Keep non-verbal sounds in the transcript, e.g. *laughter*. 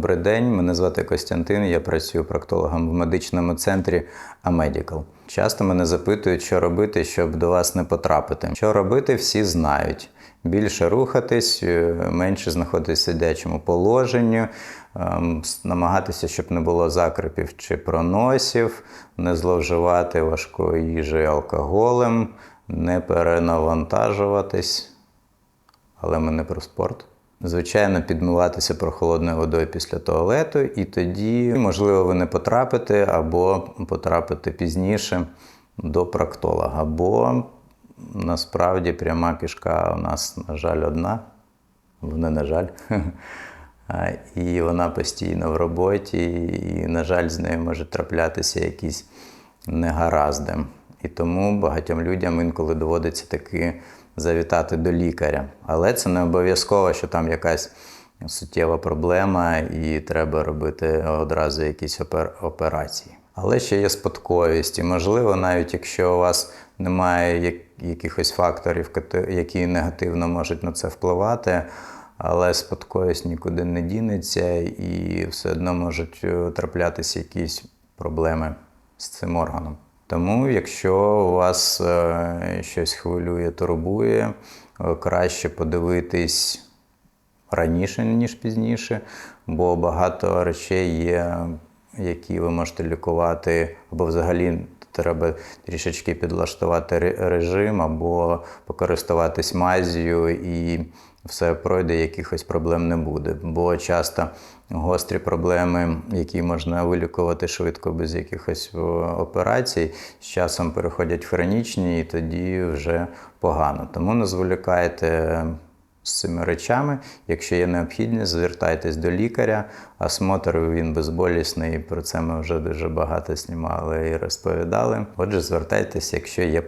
Добрий день, мене звати Костянтин. Я працюю проктологом в медичному центрі Амедікал. Часто мене запитують, що робити, щоб до вас не потрапити. Що робити, всі знають. Більше рухатись, е, менше знаходитись в сидячому положенні, ем, намагатися, щоб не було закрипів чи проносів, не зловживати важкою їжею алкоголем, не перенавантажуватись. Але ми не про спорт. Звичайно, підмиватися прохолодною водою після туалету, і тоді, можливо, ви не потрапите або потрапите пізніше до проктолога. Або насправді пряма кишка у нас, на жаль, одна. Не на жаль. *laughs* І вона постійно в роботі, і, на жаль, з нею можуть траплятися якісь негаразди. І тому багатьом людям інколи доводиться таки завітати до лікаря. Але це не обов'язково, що там якась суттєва проблема і треба робити одразу якісь опер- операції. Але ще є спадковість, і можливо, навіть якщо у вас немає якихось факторів, які негативно можуть на це впливати, але спадковість нікуди не дінеться, і все одно можуть е, траплятися якісь проблеми з цим органом. Тому, якщо вас е, щось хвилює, турбує, е, краще подивитись раніше, ніж пізніше, бо багато речей є, які ви можете лікувати, або взагалі треба трішечки підлаштувати режим, або покористуватись мазію і все пройде, якихось проблем не буде. Бо часто гострі проблеми, які можна вилікувати швидко без якихось операцій, з часом переходять в хронічні і тоді вже погано. Тому не зволікайте з цими речами. Якщо є необхідність, звертайтесь до лікаря. Осмотр він безболісний. Про це ми вже дуже багато знімали і розповідали. Отже, звертайтесь, якщо є